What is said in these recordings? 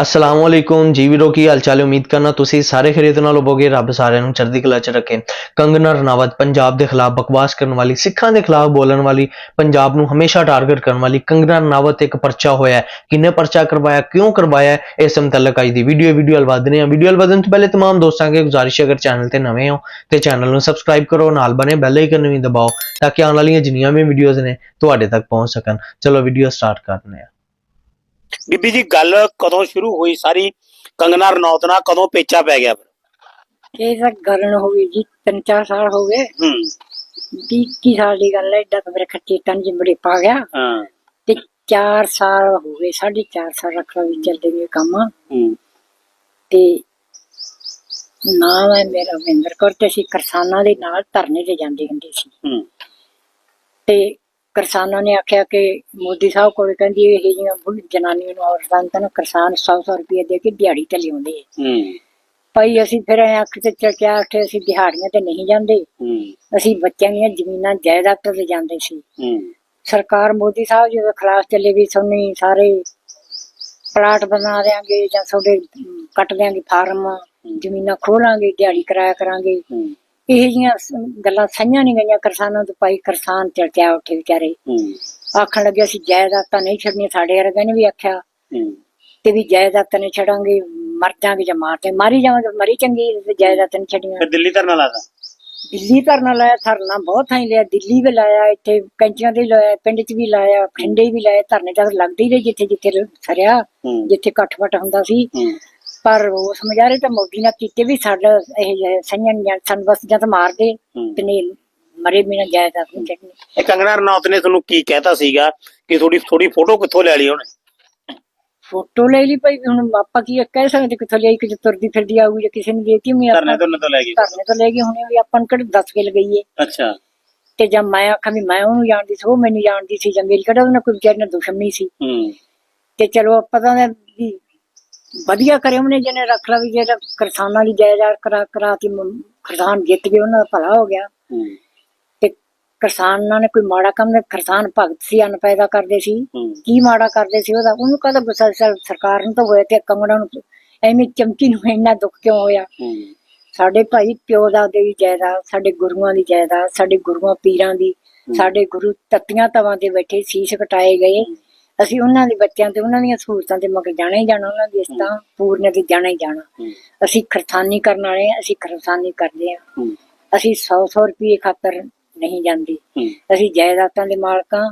ਅਸਲਾਮ ਵਾਲੇਕੁਮ ਜੀ ਵੀਰੋ ਕੀ ਹਾਲ ਚਾਲ ਹੈ ਉਮੀਦ ਕਰਨਾ ਤੁਸੀਂ ਸਾਰੇ ਖਰੀਦ ਨਾਲ ਹੋਵੋਗੇ ਰੱਬ ਸਾਰਿਆਂ ਨੂੰ ਚੜ੍ਹਦੀ ਕਲਾ ਚ ਰੱਖੇ ਕੰਗਨਾ ਰਣਾਵਤ ਪੰਜਾਬ ਦੇ ਖਿਲਾਫ ਬਕਵਾਸ ਕਰਨ ਵਾਲੀ ਸਿੱਖਾਂ ਦੇ ਖਿਲਾਫ ਬੋਲਣ ਵਾਲੀ ਪੰਜਾਬ ਨੂੰ ਹਮੇਸ਼ਾ ਟਾਰਗੇਟ ਕਰਨ ਵਾਲੀ ਕੰਗਨਾ ਰਣਾਵਤ ਇੱਕ ਪਰਚਾ ਹੋਇਆ ਹੈ ਕਿੰਨੇ ਪਰਚਾ ਕਰਵਾਇਆ ਕਿਉਂ ਕਰਵਾਇਆ ਹੈ, ਇਸ ਮੁਤਲਕ ਅੱਜ ਦੀ ਵੀਡੀਓ ਵੀਡੀਓ ਵੱਲ ਵਧਦੇ ਹਾਂ ਵੀਡੀਓ ਵੱਲ ਵਧਣ ਤੋਂ ਪਹਿਲੇ तमाम ਦੋਸਤਾਂ ਅੱਗੇ ਗੁਜ਼ਾਰਿਸ਼ ਹੈ ਅਗਰ ਚੈਨਲ ਤੇ ਨਵੇਂ ਹੋ ਤੇ ਚੈਨਲ ਨੂੰ ਸਬਸਕ੍ਰਾਈਬ ਕਰੋ ਨਾਲ ਬਨੇ ਬੈਲ ਆਈਕਨ ਵੀ ਦਬਾਓ ਤਾਂ ਕਿ ਆਉਣ ਵਾਲੀਆਂ ਜਿੰਨੀਆਂ ਵੀ ਵੀਡੀਓਜ਼ ਨੇ ਤੁਹਾਡੇ ਤੱਕ ਪਹੁੰਚ ਸਕਣ ਚਲੋ ਵੀਡੀਓ ਸਟਾਰਟ ਕਰਨੇ ਆ ਬੀਬੀ ਜੀ ਗੱਲ ਕਦੋਂ ਸ਼ੁਰੂ ਹੋਈ ਸਾਰੀ? ਕੰਗਨਾ ਰਣੌਤ ਨਾਲ ਕਦੋਂ ਪੇਚਾ ਪੈ ਗਿਆ ਇਹ ਤਾਂ ਗੱਲ ਹੋ ਗਈ ਜੀ ਤਿੰਨ ਚਾਰ ਸਾਲ ਹੋ ਗਏ। ਹੂੰ। ਵੀਹ ਇੱਕੀ ਸਾਲ ਦੀ ਗੱਲ ਹੈ ਏਦਾਂ ਤਾਂ ਮੇਰੇ ਖੱਚੇ ਤਨ ਜਿੰਬੜੇ ਪਾ ਗਿਆ। ਹਾਂ। ਤੇ 4 ਸਾਲ ਹੋ ਗਏ ਸਾਢੇ ਚਾਰ ਸਾਲ ਰੱਖਣਾ ਵੀ ਚੱਲਦੇ ਨੇ ਕੰਮ। ਹੂੰ। ਤੇ ਨਾਮ ਹੈ ਮੇਰਾ ਮਹਿੰਦਰ ਕੌਰ ਤੇ ਅਸੀਂ ਕਿਸਾਨਾਂ ਦੇ ਨਾਲ ਧਰਨੇ ਤੇ ਜਾਂਦੇ ਹੁੰਦੇ ਸੀ। ਹੂੰ। ਤੇ ਕਿਸਾਨਾਂ ਨੇ ਆਖਿਆ ਕਿ ਮੋਦੀ ਸਾਹਿਬ ਕੋਲ ਕਹਿੰਦੀ ਇਹ ਜਿਹੀਆਂ ਬੁੱਢ ਜਨਾਨੀਆਂ ਨੂੰ ਔਰਤਾਂ ਨੂੰ ਤਾਂ ਕਿਸਾਨ 100-100 ਰੁਪਏ ਦੇ ਕੇ ਦਿਹਾੜੀ ਤੇ ਲਿਆਉਂਦੇ ਆ। ਹੂੰ। ਭਾਈ ਅਸੀਂ ਫਿਰ ਐਂ ਅੱਖ ਤੇ ਚੱਕਿਆ ਆਖੇ ਅਸੀਂ ਦਿਹਾੜੀਆਂ ਤੇ ਨਹੀਂ ਜਾਂਦੇ। ਹੂੰ। ਅਸੀਂ ਬੱਚਿਆਂ ਦੀਆਂ ਜ਼ਮੀਨਾਂ ਜਾਇਦਾਦਾਂ ਤੇ ਜਾਂਦੇ ਸੀ। ਹੂੰ। ਸਰਕਾਰ ਮੋਦੀ ਸਾਹਿਬ ਜਦੋਂ ਖਿਲਾਫ ਚੱਲੇ ਵੀ ਸੋਨੀ ਸਾਰੇ ਪਲਾਟ ਬਣਾ ਦੇਾਂਗੇ ਜਾਂ ਤੁਹਾਡੇ ਅਮ, ਕੱਟ ਦੇਾਂਗੇ ਫਾਰਮ ਜ਼ਮੀਨਾਂ ਖੋਲਾਂਗੇ ਦਿਹਾੜੀ ਕਰਾਇਆ ਕਰਾਂਗੇ। ਹੂੰ। ਇਹ ਜੀਆਂ ਗੱਲਾਂ ਸਹੀਆਂ ਨਹੀਂ ਗਈਆਂ ਕਿਸਾਨਾਂ ਤੋਂ ਭਾਈ ਕਿਸਾਨ ਚੜਚਾ ਉੱਠੇ ਵਿਚਾਰੇ। ਆਖਣ ਲੱਗੇ ਅਸੀਂ ਜਾਇਦਾਦਾਂ ਨਹੀਂ ਛੱਡਣੀਆਂ ਸਾਡੇ ਵਰਗੇ ਨੇ ਵੀ ਆਖਿਆ। ਤੇ ਵੀ ਜਾਇਦਾਦਾਂ ਨਹੀਂ ਛੱਡਾਂਗੇ ਮਰ ਜਾਾਂਗੇ ਜਾਂ ਮਾਰਦੇ ਮਾਰੀ ਜਾਵਾਂਗੇ ਮਰੀ ਚੰਗੀ ਤੇ ਜਾਇਦਾਦਾਂ ਨਹੀਂ ਛੱਡੀਆਂ। ਫਿਰ ਦਿੱਲੀ ਧਰਨਾ ਲਾਦਾ ਦਿੱਲੀ ਧਰਨਾ ਲਾਇਆ ਧਰਨਾ ਬਹੁਤ ਥਾਈਂ ਲਿਆ ਦਿੱਲੀ ਵੀ ਲਾਇਆ ਇੱਥੇ ਕੈਂਚੀਆਂ ਵੀ ਲਾਇਆ ਪਿੰਡ 'ਚ ਵੀ ਲਾਇਆ ਖਿੰਡੇ ਵੀ ਲਾਇਆ ਧਰਨੇ ਤਾਂ ਲੱਗਦੇ ਹੀ ਰਹੇ ਜਿੱਥੇ ਜਿੱਥੇ ਸਰਿਆ ਜਿੱਥੇ ਇਕੱਠ-ਵੱਟ ਹੁੰਦਾ ਸੀ। ਪਰ ਉਸ ਮਜਾਰੇ ਤਾਂ ਮੋਦੀ ਨਾਲ ਕੀਤੇ ਵੀ ਸਾਡਾ ਇਹ ਸੰਯਨ ਜਾਂ ਸਾਨੂੰ ਬਸ ਜਦ ਮਾਰਦੇ। ਤੇ ਨੇ ਮਰੇ ਬਿਨਾ ਜਾਇਦਾਦ ਨਹੀਂ ਚੱਕਣੀ। ਇਹ ਕੰਗਨਾ ਰਣੌਤ ਨੇ ਤੁਹਾਨੂੰ ਕੀ ਕਹਿਤਾ ਸੀਗਾ ਕਿ ਥੋੜੀ ਥੋੜੀ ਫੋਟੋ ਕਿੱਥੋਂ ਲੈ ਲਈ ਉਹਨੇ? ਫੋਟੋ ਲੈ ਲਈ ਭਾਈ ਹੁਣ ਆਪਾਂ ਕੀ ਕਹਿ ਸਕਦੇ ਕਿੱਥੋਂ ਲਈ ਕਿ ਤੁਰਦੀ ਫਿਰਦੀ ਆਊਗੀ ਜਾਂ ਕਿਸੇ ਨੇ ਦੇਤੀ ਮੈਂ ਧਰਨੇ ਤੋਂ ਤੋਂ ਲੈ ਗਈ। ਧਰਨੇ ਤੋਂ ਲੈ ਗਏ ਹੁਣੇ ਵੀ ਆਪਾਂ ਨੂੰ ਕਿਹੜੇ ਦੱਸ ਕੇ ਲਗਾਈਏ। ਅੱਛਾ। ਤੇ ਜਦ ਮੈਂ ਆਖਾਂ ਵੀ ਮੈਂ ਉਹਨੂੰ ਜਾਣਦੀ ਸੀ ਉਹ ਮੈਨੂੰ ਜਾਣਦੀ ਸੀ ਜਾਂ ਮੇਰੀ ਕਿਹੜਾ ਉਹਨਾਂ ਕੋਈ ਵਿਚਾਰੀ ਨਾਲ ਦੁਸ਼ਮਣੀ ਸੀ। ਹੂੰ। ਤੇ ਚਲੋ ਆਪਾਂ ਤਾਂ ਵਧੀਆ ਕਰੇ ਉਹਨੇ ਜਿਹਨੇ ਰੱਖ ਲਾ ਵੀ ਜਿਹੜਾ ਕਿਸਾਨਾਂ ਦੀ ਜਾਇਦਾਦ ਕਰਾ ਕਰਾ ਕੇ ਕਿਸਾਨ ਜਿੱਤ ਗਏ ਉਹਨਾਂ ਦਾ ਭਲਾ ਹੋ ਗਿਆ। ਤੇ ਕਿਸਾਨਾਂ ਨੇ ਕੋਈ ਮਾੜਾ ਕੰਮ ਨਹੀਂ ਕਿਸਾਨ ਭਗਤ ਸੀ ਅੰਨ ਪੈਦਾ ਕਰਦੇ ਸੀ। ਕੀ ਮਾੜਾ ਕਰਦੇ ਸੀ ਉਹਦਾ? ਉਹਨੂੰ ਕਹਦਾ ਗੁੱਸਾ ਸਰ- ਸਰਕਾਰ ਨੂੰ ਤਾਂ ਹੋਇਆ ਤੇ ਕੰਗਣਾ ਨੂੰ ਐਵੇਂ ਚਮਕੀ ਨੂੰ ਇੰਨਾ ਦੁੱਖ ਕਿਉਂ ਹੋਇਆ? ਸਾਡੇ ਭਾਈ ਪਿਓ ਦਾ ਦੀ ਜਾਇਦਾਦ ਸਾਡੇ ਗੁਰੂਆਂ ਦੀ ਜਾਇਦਾਦ ਸਾਡੇ ਗੁਰੂਆਂ ਪੀਰਾਂ ਦੀ ਸਾਡੇ ਗੁਰੂ ਤੱਤੀਆਂ ਤਵਾਂ ਤੇ ਬੈਠੇ ਸੀਸ ਕਟਾਏ ਗਏ। ਅਸੀਂ ਉਹਨਾਂ ਦੇ ਬੱਚਿਆਂ ਤੇ ਉਹਨਾਂ ਦੀਆਂ ਸਹੂਲਤਾਂ ਤੇ ਮਗਰ ਜਾਣਾ ਹੀ ਜਾਣਾ ਉਹਨਾਂ ਦੀ ਇਸਤਾਂ ਪੂਰਨ ਤੇ ਜਾਣਾ ਹੀ ਜਾਣਾ। ਅਸੀਂ ਖਰਸਾਨੀ ਕਰਨ ਵਾਲੇ ਹਾਂ, ਅਸੀਂ ਖਰਸਾਨੀ ਕਰਦੇ ਹੂੰ। ਅਸੀਂ 100-100 ਰੁਪਏ ਖਾਤਰ ਨਹੀਂ ਜਾਂਦੇ। ਅਸੀਂ ਜਾਇਦਾਦਾਂ ਦੇ ਮਾਲਕਾਂ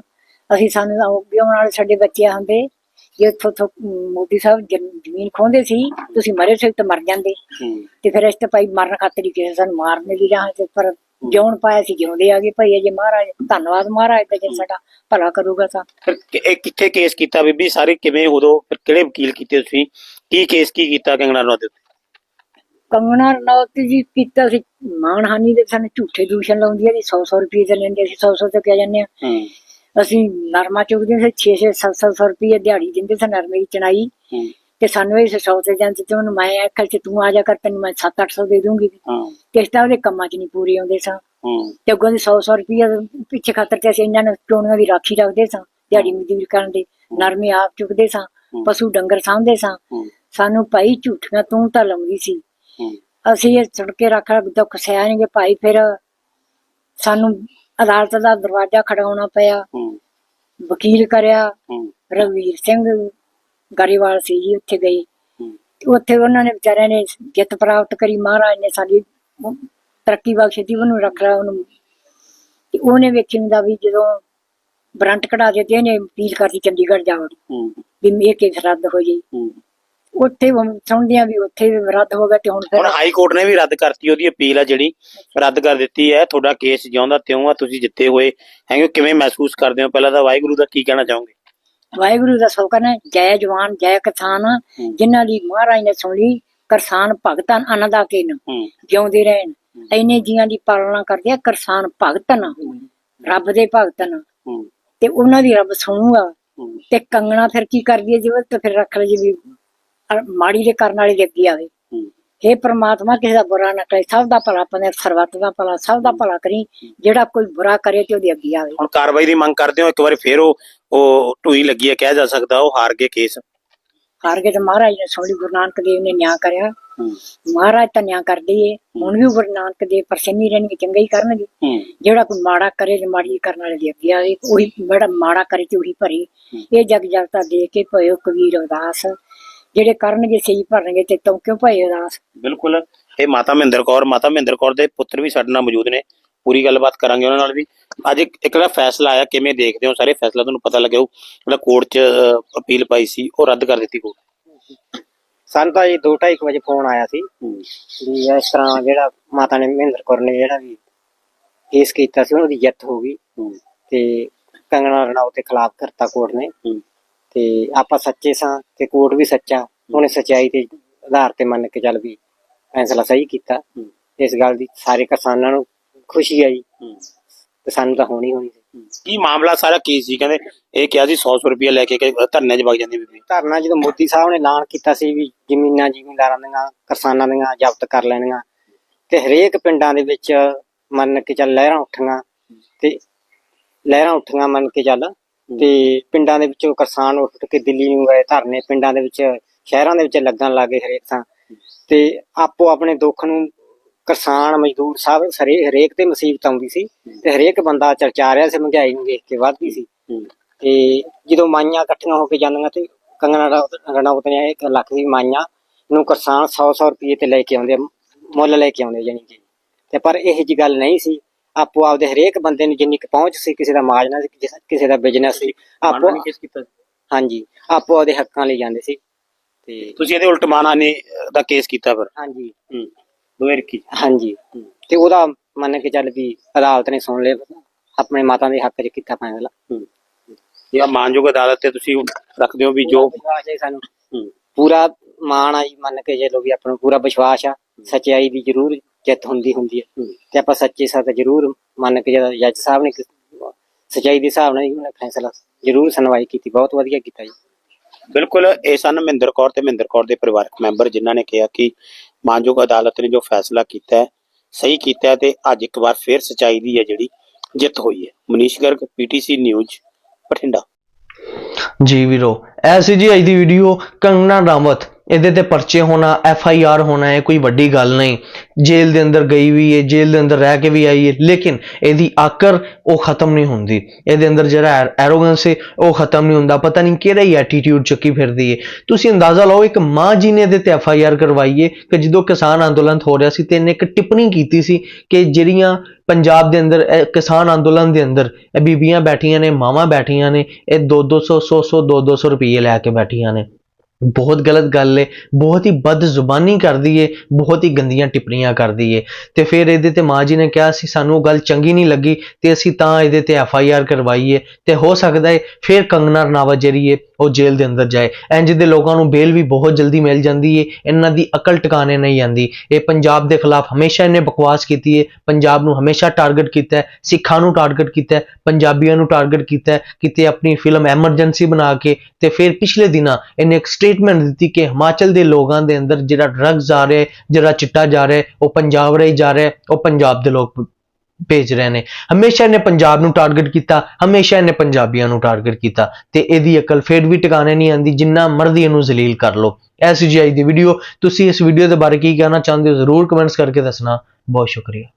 ਅਸੀਂ ਸਾਨੂੰ ਆਉਣ ਵਾਲੇ ਸਾਡੇ ਬੱਚੇ ਹੁੰਦੇ ਜੇ ਤੋਂ ਮੋਦੀ ਸਾਹਿਬ ਜ਼ਮ- ਜ਼ਮੀਨ ਖੋਹਦੇ ਸੀ ਤੁਸੀਂ ਮਰੇ ਸੀ ਤਾਂ ਮਰ ਜਾਂਦੇ। ਤੇ ਫਿਰ ਇਸ ਤੇ ਭਾਈ ਮਰਨ ਖਾਤਰ ਹੀ ਕਿਸੇ ਸਾਨੂੰ ਮਾਰਨੇ ਦੀ ਜਾਂ ਤੇ ਪਰ ਜਿਉਣ ਪਾਇਆ ਸੀ ਜਿਉਂਦੇ ਆ ਗਏ ਭਾਈ ਅਜੇ ਮਹਾਰਾਜ ਧੰਨਵਾਦ ਮਹਾਰਾਜ ਦਾ ਜੇ ਸਾਡਾ ਭਲਾ ਕਰੂਗਾ ਤਾਂ। ਫਿਰ ਕਿ- ਇਹ ਕਿੱਥੇ ਕੇਸ ਕੀਤਾ ਬੀਬੀ? ਸਾਰੇ ਕਿਵੇਂ ਉਦੋਂ? ਫਿਰ ਕਿਹੜੇ ਵਕੀਲ ਕੀਤੇ ਤੁਸੀਂ? ਕੀ ਕੇਸ ਕੀ ਕੀਤਾ ਕੰਗਨਾ ਰਣੌਤ ਦੇ ਉੱਤੇ? ਕੰਗਣਾ ਰਣੌਤ ਜੀ ਕੀਤਾ ਸੀ ਮਾਨਹਾਨੀ ਦੇ ਸਾਨੂੰ ਝੂਠੇ ਦੂਸ਼ਣ ਲਾਉਂਦੀ ਆ ਜੀ 100-100 ਰੁਪਏ ਤੇ ਲੈਂਦੇ ਸੀ 100-100 ਤੇ ਕਹਿ ਜਾਂਦੇ ਆ। ਹੂੰ। ਅਸੀਂ ਨਰਮਾ ਚੁਗਦੇ ਸੀ 6-6 700 ਰੁਪਏ ਦਿਹਾੜੀ ਦਿੰਦੇ ਸੀ ਨਰਮੇ ਦੀ ਚਣਾਈ। ਹੂੰ। ਤੇ ਸਾਨੂੰ ਇਹ 100 ਤੇ ਜਾਂਦੇ ਤੇ ਉਹਨੂੰ ਮੈਂ ਆਖਿਆ ਕਿ ਤੂੰ ਆ ਜਾ ਕਰ ਤੈਨੂੰ ਮੈਂ 7-800 ਦੇ ਦੂੰਗੀ। ਹਾਂ। ਕਿਸ ਤਰ੍ਹਾਂ ਉਹਦੇ ਕੰਮਾਂ 'ਚ ਨਹੀਂ ਪੂਰੇ ਆਉਂਦੇ ਸਾਂ। ਹੂੰ। ਤੇ ਅੱਗੋਂ ਦੀ 100-100 ਰੁਪਏ ਪਿੱਛੇ ਖਾਤਰ ਤੇ ਅਸੀਂ ਇਹਨਾਂ ਨੂੰ ਚੋਣੀਆਂ ਦੀ ਰਾਖੀ ਰੱਖਦੇ ਸਾਂ ਦਿਹਾੜੀ ਮਜ਼ਦੂਰੀ ਕਰਨ ਦੇ। ਨਰਮੇ ਆਪ ਚੁੱਕਦੇ ਸਾਂ ਪਸ਼ੂ ਡੰਗਰ ਸਾਂਭਦੇ ਸਾਂ। ਸਾਨੂੰ ਭਾਈ ਝੂਠੀਆਂ ਤੂੰ ਤਾਂ ਲਾਉਂਦੀ ਸੀ। ਅਸੀਂ ਇਹ ਸੁਣ ਕੇ ਰੱਖ ਰੱਖ ਦੁੱਖ ਸਿਆ ਨਹੀਂ ਭਾਈ ਫਿਰ ਸਾਨੂੰ ਅਦਾਲਤ ਦਾ ਦਰਵਾਜ਼ਾ ਖੜਾਉਣਾ ਪਿਆ। ਵਕੀਲ ਕਰਿਆ ਰਵੀਰ ਸਿੰਘ ਗਰੀਵਾਲ ਸੀ ਜੀ ਉੱਥੇ ਗਏ ਉੱਥੇ ਉਹਨਾਂ ਨੇ ਵਿਚਾਰਿਆਂ ਨੇ ਜਿੱਤ ਪ੍ਰਾਪਤ ਕਰੀ। ਮਹਾਰਾਜ ਨੇ ਸਾਡੀ ਤਰੱਕੀ ਬਖਸ਼ੀ ਦੀ ਉਹਨੂੰ ਰੱਖ ਲਿਆ ਉਹਨੂੰ। ਤੇ ਉਹਨੇ ਵੇਖੀ ਦਾ ਵੀ ਜਦੋਂ ਬਰੰਟ ਕਢਾ ਦਿੱਤੇ ਇਹਨੇ ਅਪੀਲ ਕਰਤੀ ਚੰਡੀਗੜ੍ਹ ਜਾਵੜ ਵੀ ਇਹ ਕੇਸ ਰੱਦ ਹੋ ਜਾਈ ਉੱਥੇ ਉਹ ਸੁਣਦਿਆਂ ਵੀ ਉੱਥੇ ਵੀ ਰੱਦ ਹੋ ਗਿਆ ਤੇ ਹੁਣ ਹੁਣ ਹਾਈ ਕੋਰਟ ਨੇ ਵੀ ਰੱਦ ਕਰਤੀ ਉਹਦੀ ਅਪੀਲ ਆ ਜਿਹੜੀ ਰੱਦ ਕਰ ਦਿੱਤੀ ਹੈ। ਤੁਹਾਡਾ ਕੇਸ ਜਿਉਂਦਾ ਤਿਉਂ ਆ ਤੁਸੀਂ ਜਿੱਤੇ ਹੋਏ ਹੈਗੇ ਕਿਵੇਂ ਮਹਿਸੂਸ ਕਰਦੇ ਹੋ? ਪਹਿਲਾਂ ਤਾਂ ਵਾਹਿਗੁਰੂ ਦਾ ਕੀ ਕਹਿਣਾ ਚਾਹੋਗੇ? ਵਾਹਿਗੁਰੂ ਦਾ ਸ਼ੁਕਰ ਹੈ ਜੈ ਜਵਾਨ ਜੈ ਕਿਸਾਨ ਜਿਨ੍ਹਾਂ ਦੀ ਮਹਾਰਾਜ ਨੇ ਸੁਣ ਲਈ ਕਿਸਾਨ ਭਗਤਾਂ ਅਨੰਦਾ ਕੇ ਨੂੰ ਜਿਉਂਦੇ ਰਹਿਣ। ਐਨੇ ਜੀਆਂ ਦੀ ਪਾਲਣਾ ਕਰਦੇ ਆ ਕਿਸਾਨ ਭਗਤ ਨਾ ਰੱਬ ਦੇ ਭਗਤ ਨਾ ਹੂੰ। ਤੇ ਉਹਨਾਂ ਦੀ ਰੱਬ ਸੁਣੂਗਾ। ਤੇ ਕੰਗਣਾ ਫਿਰ ਕੀ ਕਰਦੀ ਹੈ ਜਿਵੇਂ ਤੇ ਫਿਰ ਰੱਖ ਲੈ ਜੀ ਮਾੜੀ ਦੇ ਕਰਨ ਵਾਲੇ ਦੇ ਅੱਗੇ ਆਵੇ। हे ਪ੍ਰਮਾਤਮਾ ਕਿਸੇ ਦਾ ਬੁਰਾ ਨਾ ਕਰੇ ਸਭ ਦਾ ਭਲਾ ਆਪਣੇ ਸਰਬੱਤ ਦਾ ਭਲਾ ਸਭ ਦਾ ਭਲਾ ਕਰੀ ਜਿਹੜਾ ਕੋਈ ਬੁਰਾ ਕਰੇ ਤੇ ਉਹਦੇ ਅੱਗੇ ਆਵੇ। ਹੁਣ ਕਾਰਵਾਈ ਦੀ ਮੰਗ ਕਰਦੇ ਹੋ ਇੱਕ ਵਾਰੀ ਫੇਰ ਉਹ ਉਹ ਢੂਈ ਲੱਗੀ ਹੈ ਕਿਹਾ ਜਾ ਸਕਦਾ ਉਹ ਹਾਰ ਗਏ ਕੇਸ। ਹਾਰ ਕੇ ਤੇ ਮਹਾਰਾਜ ਨੇ ਲਈ ਗੁਰੂ ਨਾਨਕ ਦੇਵ ਨੇ ਨਿਆਂ ਕਰਿਆ। ਮਹਾਰਾਜ ਤਾਂ ਨਿਆਂ ਕਰਦੇ ਏ ਹੁਣ ਵੀ ਗੁਰੂ ਨਾਨਕ ਦੇਵ ਪ੍ਰਸੰਨੀ ਰਹਿਣਗੇ ਚੰਗਾ ਹੀ ਕਰਨਗੇ। ਜਿਹੜਾ ਕੋਈ ਮਾੜਾ ਕਰੇ ਤੇ ਮਾੜੀ ਕਰਨ ਵਾਲੇ ਦੀ ਅੱਗੇ ਆਵੇ ਉਹੀ ਮਾੜਾ ਕਰੇ ਤੇ ਉਹੀ ਭਰੇ। ਇਹ ਜਗ ਜਗਤਾ ਦੇਖ ਕੇ ਭਇਓ ਕਬੀਰ ਉਦਾਸ। ਜਿਹੜੇ ਕਰਨਗੇ ਸਹੀ ਭਰਨਗੇ ਤੇ ਤੂੰ ਕਿਉਂ ਭਏ ਉਦਾਸ ਬਿਲਕੁਲ। ਇਹ ਮਾਤਾ ਮਹਿੰਦਰ ਕੌਰ ਮਾਤਾ ਮਹਿੰਦਰ ਕੌਰ ਦੇ ਪੁੱਤਰ ਵੀ ਸਾਡੇ ਨਾਲ ਮੌਜੂਦ ਨੇ। ਪੂਰੀ ਗੱਲਬਾਤ ਕਰਾਂਗੇ ਉਹਨਾਂ ਨਾਲ ਵੀ। ਅੱਜ ਇੱਕ ਇੱਕ ਜਿਹੜਾ ਫੈਸਲਾ ਆਇਆ ਕਿਵੇਂ ਦੇਖਦੇ ਹੋ ਸਾਰੇ? ਫੈਸਲਾ ਤੁਹਾਨੂੰ ਪਤਾ ਲੱਗਿਆ ਹੋਊ। ਜਿਹੜਾ ਕੋਰਟ 'ਚ ਅਪੀਲ ਪਾਈ ਸੀ ਉਹ ਰੱਦ ਕਰ ਦਿੱਤੀ ਕੋਰਟ ਸਾਨੂੰ ਤਾਂ ਜੀ 2:30 ਵਜੇ ਫੋਨ ਆਇਆ ਸੀ ਵੀ ਇਸ ਤਰ੍ਹਾਂ ਜਿਹੜਾ ਮਾਤਾ ਨੇ ਮਹਿੰਦਰ ਕੌਰ ਨੇ ਜਿਹੜਾ ਵੀ ਕੇਸ ਕੀਤਾ ਸੀ ਉਹਦੀ ਜਿੱਤ ਹੋ ਗਈ। ਤੇ ਕੰਗਣਾ ਰਣਾਉਤ ਦੇ ਖਿਲਾਫ ਕਰਤਾ ਕੋਰਟ ਨੇ। ਤੇ ਆਪਾਂ ਸੱਚੇ ਸਾਂ ਤੇ ਕੋਰਟ ਵੀ ਸੱਚਾ ਉਹਨੇ ਸਚਾਈ ਦੇ ਆਧਾਰ ਤੇ ਮੰਨ ਕੇ ਚੱਲ ਵੀ ਫੈਸਲਾ ਸਹੀ ਕੀਤਾ। ਇਸ ਗੱਲ ਦੀ ਸਾਰੇ ਕਿਸਾਨਾਂ ਨੂੰ ਖੁਸ਼ੀ ਆਈ। ਤੇ ਸਾਨੂੰ ਤਾਂ ਹੋਣੀ ਹੋਣੀ ਸੀ। ਕੀ ਮਾਮਲਾ ਸਾਰਾ ਕੀ ਸੀ? ਕਹਿੰਦੇ ਇਹ ਕਿਹਾ ਸੀ 100 100 ਰੁਪਏ ਲੈ ਕੇ ਕਿ ਧਰਨੇ 'ਚ ਵਗ ਜਾਂਦੀ ਬੀਬੀ। ਧਰਨਾ ਜਦੋਂ ਮੋਦੀ ਸਾਹਿਬ ਨੇ ਐਲਾਨ ਕੀਤਾ ਸੀ ਵੀ ਜ਼ਮੀਨਾਂ ਜ਼ਿਮੀਂਦਾਰਾਂ ਦੀਆਂ ਕਿਸਾਨਾਂ ਦੀਆਂ ਜ਼ਬਤ ਕਰ ਲੈਣੀਆਂ ਤੇ ਹਰੇਕ ਪਿੰਡਾਂ ਦੇ ਵਿੱਚ ਮੰਨ ਕੇ ਚੱਲ ਲਹਿਰਾਂ ਉੱਠੀਆਂ ਤੇ ਲਹਿਰਾਂ ਉੱਠੀਆਂ ਮੰਨ ਕੇ ਚੱਲ ਤੇ ਪਿੰਡਾਂ ਦੇ ਵਿੱਚੋਂ ਕਿਸਾਨ ਉੱਠ ਕੇ ਦਿੱਲੀ ਨੂੰ ਗਏ ਧਰਨੇ ਪਿੰਡਾਂ ਦੇ ਵਿੱਚ ਸ਼ਹਿਰਾਂ ਦੇ ਵਿੱਚ ਲੱਗਣ ਲੱਗੇ ਹਰੇਕ ਥਾਂ। ਤੇ ਆਪੋ ਆਪਣੇ ਦੁੱਖ ਨੂੰ ਕਿਸਾਨ ਮਜ਼ਦੂਰ ਸਭ ਸਾਰੇ ਹਰੇਕ ਤੇ ਮੁਸੀਬਤ ਆਉਂਦੀ ਸੀ ਤੇ ਹਰੇਕ ਬੰਦਾ ਚਰਚਾ ਰਿਹਾ ਸੀ ਮਹਿੰਗਾਈ ਨੂੰ ਦੇਖ ਕੇ ਵੱਧਦੀ ਸੀ। ਤੇ ਜਦੋਂ ਮਾਈਆਂ ਇਕੱਠੀਆਂ ਹੋ ਕੇ ਜਾਂਦੀਆਂ ਤੇ ਕੰਗਣਾ ਰਣੌਤ ਨੇ ਇੱਕ ਲੱਖ ਦੀ ਮਾਈਆਂ ਨੂੰ ਕਿਸਾਨ 100-100 ਰੁਪਏ ਤੇ ਲੈ ਕੇ ਆਉਂਦੇ ਮੁੱਲ ਲੈ ਕੇ ਆਉਂਦੇ ਜਾਨੀ ਕਿ। ਤੇ ਪਰ ਇਹ ਜੀ ਗੱਲ ਨਹੀਂ ਸੀ। ਆਪੋ ਆਪਦੇ ਹਰੇਕ ਬੰਦੇ ਨੂੰ ਜਿੰਨੀ ਕੁ ਪਹੁੰਚ ਸੀ ਕਿਸੇ ਦਾ ਮਾਜਨਾ ਸੀ ਕਿਸ- ਦਾ ਬਿਜ਼ਨਸ ਸੀ ਆਪੋ ਕੇਸ ਕੀਤਾ ਹਾਂਜੀ ਆਪੋ ਆਪਦੇ ਹੱਕਾਂ ਲਈ ਜਾਂਦੇ ਸੀ ਤੇ ਤੁਸੀਂ ਇਹਦੇ ਉਲਟ ਮਾਨਹਾਨੀ ਦਾ ਕੇਸ ਕੀਤਾ ਫਿਰ? ਹਾਂਜੀ। ਹੂੰ 2021 ਹਾਂਜੀ। ਤੇ ਉਹਦਾ ਮੰਨ ਕੇ ਚੱਲ ਵੀ ਅਦਾਲਤ ਨੇ ਸੁਣ ਲਿਆ ਆਪਣੇ ਮਾਤਾ ਦੇ ਹੱਕ 'ਚ ਕੀਤਾ ਫੈਸਲਾ ਇਹ ਮਾਨਯੋਗ ਅਦਾਲਤ ਤੇ ਤੁਸੀਂ ਰੱਖਦੇ ਹੋ ਵੀ ਜੋ ਵਿਸ਼ਵਾਸ ਹੈ ਸਾਨੂੰ। ਹੂੰ, ਪੂਰਾ ਮਾਣ ਆ ਜੀ ਮੰਨ ਕੇ ਚੱਲੋ ਵੀ ਆਪਾਂ ਨੂੰ ਪੂਰਾ ਵਿਸ਼ਵਾਸ ਆ ਸੱਚਾਈ ਦੀ ਜ਼ਰੂਰ ਜਿੱਤ ਹੁੰਦੀ ਹੁੰਦੀ ਹੈ। ਤੇ ਆਪਾਂ ਸੱਚੇ ਸਾਥ ਜ਼ਰੂਰ ਮੰਨ ਕੇ ਜਦੋਂ ਜੱਜ ਸਾਹਿਬ ਨੇ ਸੱਚਾਈ ਦੇ ਹਿਸਾਬ ਨਾਲ ਹੀ ਉਹਨੇ ਫੈਸਲਾ ਜ਼ਰੂਰ ਸੁਣਵਾਈ ਕੀਤੀ। ਬਹੁਤ ਵਧੀਆ ਕੀਤਾ ਜੀ। ਬਿਲਕੁਲ ਇਹ ਸਨ ਮਹਿੰਦਰ ਕੌਰ ਤੇ ਮਹਿੰਦਰ ਕੌਰ ਦੇ ਪਰਿਵਾਰਕ ਮੈਂਬਰ ਜਿਨ੍ਹਾਂ ਨੇ ਕਿਹਾ ਕਿ ਮਾਨਯੋਗ ਅਦਾਲਤ ਨੇ ਜੋ ਫੈਸਲਾ ਕੀਤਾ ਹੈ ਸਹੀ ਕੀਤਾ ਤੇ ਅੱਜ ਇੱਕ ਵਾਰ ਫੇਰ ਸਚਾਈ ਦੀ ਹੈ ਜਿਹੜੀ ਜਿੱਤ ਹੋਈ ਹੈ। Manish Garg PTC news Bathinda. ਜੀ ਵੀਰੋ ਐਸੀ ਜੀ ਅੱਜ ਦੀ ਵੀਡੀਓ ਕੰਗਨਾ ਰਾਵਤ। ਇਹਦੇ ਤੇ ਪਰਚੇ ਹੋਣਾ ਐਫ ਆਈ ਆਰ ਹੋਣਾ ਇਹ ਕੋਈ ਵੱਡੀ ਗੱਲ ਨਹੀਂ। ਜੇਲ੍ਹ ਦੇ ਅੰਦਰ ਗਈ ਵੀ ਹੈ ਜੇਲ੍ਹ ਦੇ ਅੰਦਰ ਰਹਿ ਕੇ ਵੀ ਆਈ ਹੈ ਲੇਕਿਨ ਇਹਦੀ ਆਕਰ ਉਹ ਖਤਮ ਨਹੀਂ ਹੁੰਦੀ। ਇਹਦੇ ਅੰਦਰ ਜਿਹੜਾ ਐਰੋਗੈਂਸ ਹੈ ਉਹ ਖਤਮ ਨਹੀਂ ਹੁੰਦਾ। ਪਤਾ ਨਹੀਂ ਕਿਹੜਾ ਹੀ ਐਟੀਟਿਊਡ ਚੱਕੀ ਫਿਰਦੀ ਹੈ ਤੁਸੀਂ ਅੰਦਾਜ਼ਾ ਲਾਓ, ਇੱਕ ਮਾਂ ਜੀ ਨੇ ਇਹਦੇ ਤੇ ਐਫ ਆਈ ਆਰ ਕਰਵਾਈ ਹੈ ਕਿ ਜਦੋਂ ਕਿਸਾਨ ਅੰਦੋਲਨ ਹੋ ਰਿਹਾ ਸੀ ਤੇ ਇਹਨੇ ਇੱਕ ਟਿੱਪਣੀ ਕੀਤੀ ਸੀ ਕਿ ਜਿਹੜੀਆਂ ਪੰਜਾਬ ਦੇ ਅੰਦਰ ਕਿਸਾਨ ਅੰਦੋਲਨ ਦੇ ਅੰਦਰ ਇਹ ਬੀਬੀਆਂ ਬੈਠੀਆਂ ਨੇ, ਮਾਵਾਂ ਬੈਠੀਆਂ ਨੇ, ਇਹ 2-200 100-100 2-200 ਰੁਪਏ ਲੈ ਕੇ ਬੈਠੀਆਂ ਨੇ। ਬਹੁਤ ਗਲਤ ਗੱਲ ਏ, ਬਹੁਤ ਹੀ ਬਦ ਜ਼ੁਬਾਨੀ ਕਰਦੀ ਏ, ਬਹੁਤ ਹੀ ਗੰਦੀਆਂ ਟਿੱਪਣੀਆਂ ਕਰਦੀ ਏ। ਤੇ ਫਿਰ ਇਹਦੇ ਤੇ ਮਾਂ ਜੀ ਨੇ ਕਿਹਾ ਸੀ, ਸਾਨੂੰ ਉਹ ਗੱਲ ਚੰਗੀ ਨਹੀਂ ਲੱਗੀ ਤੇ ਅਸੀਂ ਤਾਂ ਇਹਦੇ ਤੇ ਐਫ ਆਈ ਆਰ ਕਰਵਾਈ ਏ ਤੇ ਹੋ ਸਕਦਾ ਏ ਫਿਰ ਕੰਗਨਾ ਰਣਾਵਤ ਜਿਹੜੀ ਏ ਉਹ ਜੇਲ੍ਹ ਦੇ ਅੰਦਰ ਜਾਏ। ਇੰਜ ਦੇ ਲੋਕਾਂ ਨੂੰ ਬੇਲ ਵੀ ਬਹੁਤ ਜਲਦੀ ਮਿਲ ਜਾਂਦੀ ਏ। ਇਹਨਾਂ ਦੀ ਅਕਲ ਟਿਕਾਣੇ ਨਹੀਂ ਆਂਦੀ। ਇਹ ਪੰਜਾਬ ਦੇ ਖਿਲਾਫ ਹਮੇਸ਼ਾ ਇਹਨੇ ਬਕਵਾਸ ਕੀਤੀ ਏ। ਪੰਜਾਬ ਨੂੰ ਹਮੇਸ਼ਾ ਟਾਰਗੇਟ ਕੀਤਾ ਹੈ ਸਿੱਖਾਂ ਨੂੰ ਟਾਰਗੇਟ ਕੀਤਾ ਹੈ ਪੰਜਾਬੀਆਂ ਨੂੰ ਟਾਰਗੇਟ ਕੀਤਾ ਹੈ ਕਿਤੇ ਆਪਣੀ ਫਿਲਮ ਐਮਰਜੈਂਸੀ ਬਣਾ ਕੇ ਤੇ ਫਿਰ ਪਿਛਲੇ ਦਿਨਾਂ ਇਹਨੇ ਇੱਕ ਸਟੇਟਮੈਂਟ ਦਿੱਤੀ ਕਿ ਹਿਮਾਚਲ ਦੇ ਲੋਕਾਂ ਦੇ ਅੰਦਰ ਜਿਹੜਾ ਡਰੱਗਸ ਆ ਰਿਹਾ ਜਿਹੜਾ ਚਿੱਟਾ ਜਾ ਰਿਹਾ ਉਹ ਪੰਜਾਬ ਰਾਹੀਂ ਜਾ ਰਿਹਾ ਉਹ ਪੰਜਾਬ ਦੇ ਲੋਕ ਭੇਜ ਰਹੇ ਨੇ। ਹਮੇਸ਼ਾ ਇਹਨੇ ਪੰਜਾਬ ਨੂੰ ਟਾਰਗੇਟ ਕੀਤਾ, ਹਮੇਸ਼ਾ ਇਹਨੇ ਪੰਜਾਬੀਆਂ ਨੂੰ ਟਾਰਗੇਟ ਕੀਤਾ ਤੇ ਇਹਦੀ ਅਕਲ ਫੇਰ ਵੀ ਟਿਕਾਣੇ ਨਹੀਂ ਆਂਦੀ ਜਿੰਨਾ ਮਰਜ਼ੀ ਇਹਨੂੰ ਜ਼ਲੀਲ ਕਰ ਲੋ ਐਸੀ ਜੀ ਅੱਜ ਦੀ ਵੀਡੀਓ ਤੁਸੀਂ ਇਸ ਵੀਡੀਓ ਦੇ ਬਾਰੇ ਕੀ ਕਹਿਣਾ ਚਾਹੁੰਦੇ ਹੋ ਜ਼ਰੂਰ ਕਮੈਂਟਸ ਕਰਕੇ ਦੱਸਣਾ। ਬਹੁਤ ਸ਼ੁਕਰੀਆ।